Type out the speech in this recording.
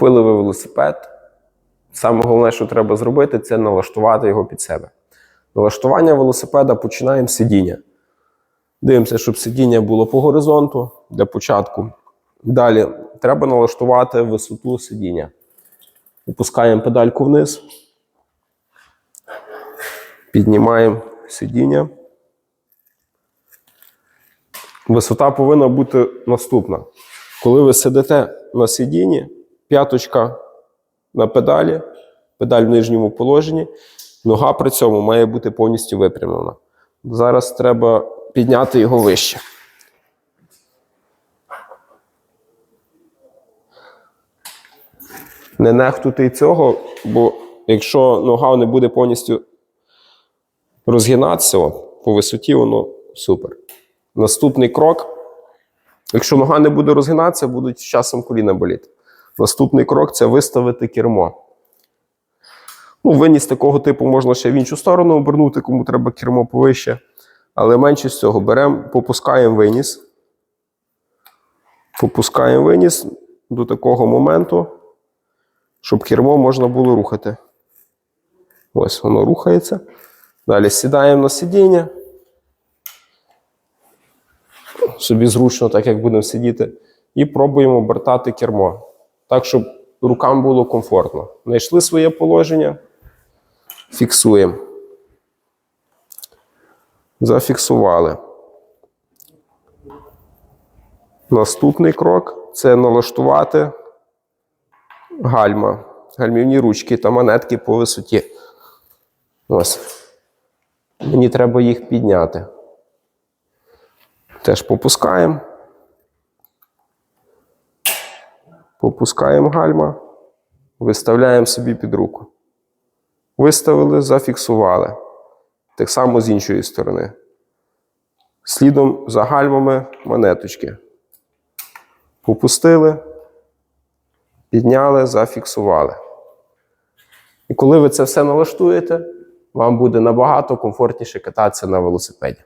Купили ви велосипед. Саме головне, що треба зробити, це налаштувати його під себе. Налаштування велосипеда починаємо з сидіння. Дивимося, щоб сидіння було по горизонту для початку. Далі треба налаштувати висоту сидіння. Опускаємо педальку вниз. Піднімаємо сидіння. Висота повинна бути наступна. Коли ви сидите на сидінні, п'яточка на педалі, педаль в нижньому положенні, нога при цьому має бути повністю випрямлена. Зараз треба підняти його вище. Не нехтуйте й цього, бо якщо нога не буде повністю розгинатися от, по висоті, воно супер. Наступний крок. Якщо нога не буде розгинатися, будуть з часом коліна боліти. Наступний крок це виставити кермо. Ну, виніс такого типу можна ще в іншу сторону обернути, кому треба кермо повище. Але менше з цього беремо, попускаємо виніс. Попускаємо виніс до такого моменту, щоб кермо можна було рухати. Ось воно рухається. Далі сідаємо на сидіння. Собі зручно, так як будемо сидіти. І пробуємо обертати кермо. Так, щоб рукам було комфортно. Знайшли своє положення. Фіксуємо. Зафіксували. Наступний крок це налаштувати гальма, гальмівні ручки та монетки по висоті. Ось. Мені треба їх підняти. Теж попускаємо. Попускаємо гальма, виставляємо собі під руку. Виставили, зафіксували. Так само з іншої сторони. Слідом за гальмами монеточки. Попустили, підняли, зафіксували. І коли ви це все налаштуєте, вам буде набагато комфортніше кататися на велосипеді.